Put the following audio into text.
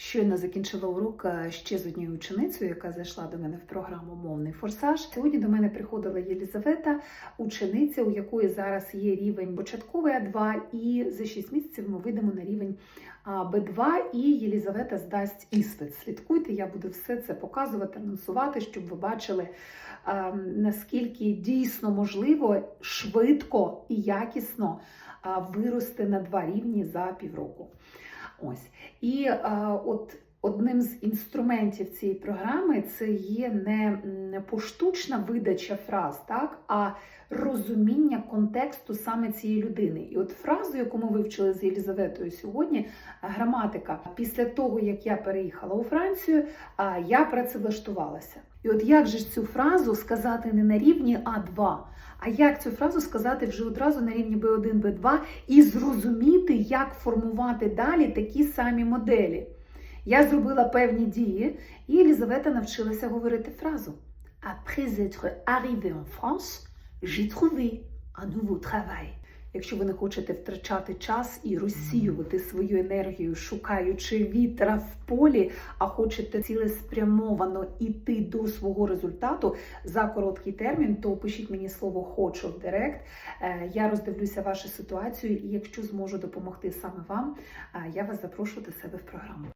Щойно закінчила урок е, ще з однією ученицею, яка зайшла до мене в програму Мовний форсаж. Сьогодні до мене приходила Єлізавета, учениця, у якої зараз є рівень початковий А2, і за 6 місяців ми вийдемо на рівень Б2, і Єлізавета здасть іспит. Слідкуйте, я буду все це показувати, анонсувати, щоб ви бачили, наскільки дійсно можливо швидко і якісно а, вирости на два рівні за півроку. Ось. І а, от одним з інструментів цієї програми це є не поштучна видача фраз, так, а розуміння контексту саме цієї людини. І от фразу, яку ми вивчили з Єлізаветою сьогодні, граматика. Після того, як я переїхала у Францію, я працевлаштувалася. І от як же цю фразу сказати не на рівні А2, а як цю фразу сказати вже одразу на рівні B1, B2 і зрозуміти, як формувати далі такі самі моделі. Я зробила певні дії, і Єлізавета навчилася говорити фразу. Après être arrivée en France, j'ai trouvé un nouveau travail. Якщо ви не хочете втрачати час і розсіювати свою енергію, шукаючи вітра в полі, а хочете цілеспрямовано іти до свого результату за короткий термін, то пишіть мені слово хочу в директ. Е, Я роздивлюся вашу ситуацію, і якщо зможу допомогти саме вам, е, я вас запрошую до себе в програму.